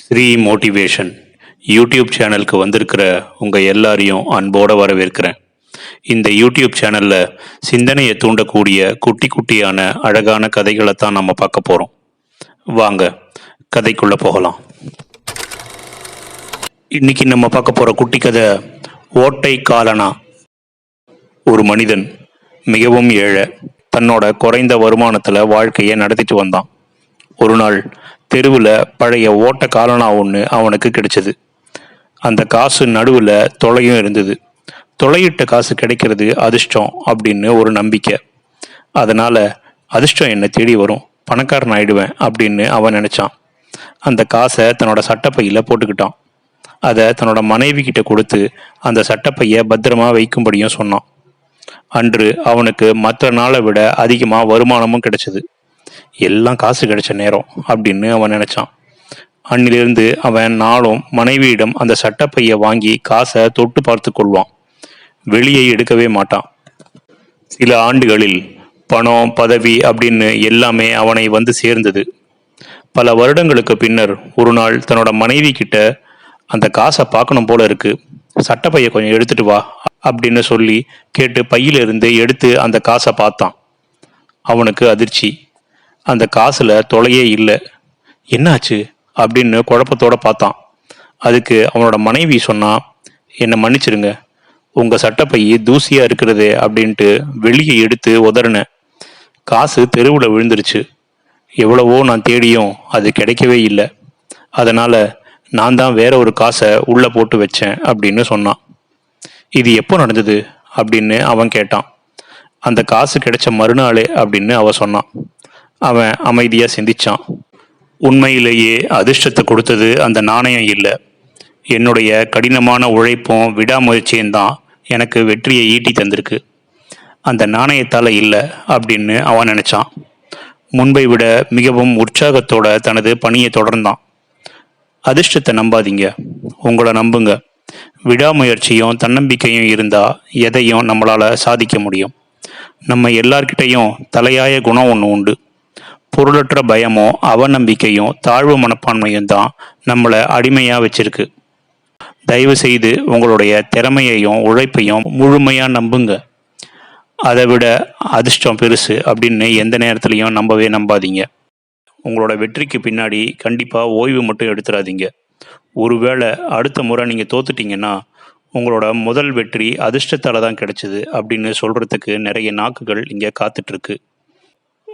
Sri motivation YouTube சேனலுக்கு வந்திருக்கிற உங்கள் எல்லாரையும் அன்போடு வரவேற்கிறேன். இந்த யூடியூப் சேனலில் சிந்தனையை தூண்டக்கூடிய குட்டி குட்டியான அழகான கதைகளை தான் நம்ம பார்க்க போகிறோம் வாங்க கதைக்குள்ளே போகலாம். இன்னைக்கு நம்ம பார்க்க போகிற குட்டி கதை ஓட்டை காலனா. ஒரு மனிதன் மிகவும் ஏழை தன்னோட குறைந்த வருமானத்தில் வாழ்க்கையை நடத்திட்டு வந்தான். ஒரு நாள் தெருவில் பழைய ஓட்ட காலனா ஒன்று அவனுக்கு கிடைச்சது. அந்த காசு நடுவில் தொலையும் இருந்தது. தொலையிட்ட காசு கிடைக்கிறது அதிர்ஷ்டம் அப்படின்னு ஒரு நம்பிக்கை. அதனால் அதிர்ஷ்டம் என்னை தேடி வரும். பணக்காரன் ஆயிடுவேன் அப்படின்னு அவன் நினச்சான். அந்த காசை தன்னோட சட்டப்பையில் போட்டுக்கிட்டான். அதை தன்னோட மனைவி கிட்ட கொடுத்து அந்த சட்டப்பையை பத்திரமா வைக்கும்படியும் சொன்னான். அன்று அவனுக்கு மற்ற நாளை விட அதிகமாக வருமானமும் கிடைச்சது. எல்லாம் காசு கிடைச்ச நேரம் அப்படின்னு அவன் நினைச்சான். அன்னிலிருந்து அவன் நாளும் மனைவியிடம் அந்த சட்டப்பையை வாங்கி காசை தொட்டு பார்த்து கொள்வான். வெளியே எடுக்கவே மாட்டான். சில ஆண்டுகளில் பணம் பதவி அப்படின்னு எல்லாமே அவனை வந்து சேர்ந்தது. பல வருடங்களுக்கு பின்னர் ஒரு நாள் தன்னோட மனைவி கிட்ட அந்த காசை பார்க்கணும் போல இருக்கு. சட்டப்பையை கொஞ்சம் எடுத்துட்டு வா அப்படின்னு சொல்லி கேட்டு பையிலிருந்து எடுத்து அந்த காசை பார்த்தான். அவனுக்கு அதிர்ச்சி. அந்த காசுல தொலையே இல்லை. என்னாச்சு? அப்படின்னு குழப்பத்தோட பார்த்தான். அதுக்கு அவனோட மனைவி சொன்னா என்னை மன்னிச்சிருங்க. உங்க சட்டப்பை தூசியா இருக்கிறது அப்படின்ட்டு வெளியே எடுத்து உதறினேன் காசு தெருவில் விழுந்துருச்சு. எவ்வளவோ நான் தேடியும் அது கிடைக்கவே இல்லை. அதனால நான் தான் வேற ஒரு காசை உள்ள போட்டு வச்சேன் அப்படின்னு சொன்னான். இது எப்போ நடந்தது? அப்படின்னு அவன் கேட்டான். அந்த காசு கிடைச்ச மறுநாளே அப்படின்னு அவ சொன்னான். அவன் அமைதியாக சிந்திச்சான். உண்மையிலேயே அதிர்ஷ்டத்தை கொடுத்தது அந்த நாணயம் இல்லை. என்னுடைய கடினமான உழைப்பும் விடாமுயற்சியும் தான் எனக்கு வெற்றியை ஈட்டி தந்திருக்கு. அந்த நாணயத்தால் இல்லை அப்படின்னு அவன் நினச்சான். முன்பை விட மிகவும் உற்சாகத்தோட தனது பணியை தொடர்ந்தான். அதிர்ஷ்டத்தை நம்பாதீங்க. உங்களை நம்புங்க. விடாமுயற்சியும் தன்னம்பிக்கையும் இருந்தால் எதையும் நம்மளால் சாதிக்க முடியும். நம்ம எல்லார்கிட்டையும் தலையாய குணம் ஒன்று உண்டு. பொருளற்ற பயமோ அவநம்பிக்கையும் தாழ்வு மனப்பான்மையும் தான் நம்மளை அடிமையாக வச்சிருக்கு. தயவு செய்து உங்களுடைய திறமையையும் உழைப்பையும் முழுமையாக நம்புங்க. அதை விட அதிர்ஷ்டம் பெருசு அப்படின்னு எந்த நேரத்துலையும் நம்பவே நம்பாதீங்க. உங்களோட வெற்றிக்கு பின்னாடி கண்டிப்பாக ஓய்வு மட்டும் எடுத்துடாதீங்க ஒருவேளை அடுத்த முறை நீங்கள் தோத்துட்டீங்கன்னா உங்களோட முதல் வெற்றி அதிர்ஷ்டத்தால் தான் கிடைச்சது அப்படின்னு சொல்கிறதுக்கு நிறைய நாக்குகள் இங்கே காத்துட்ருக்கு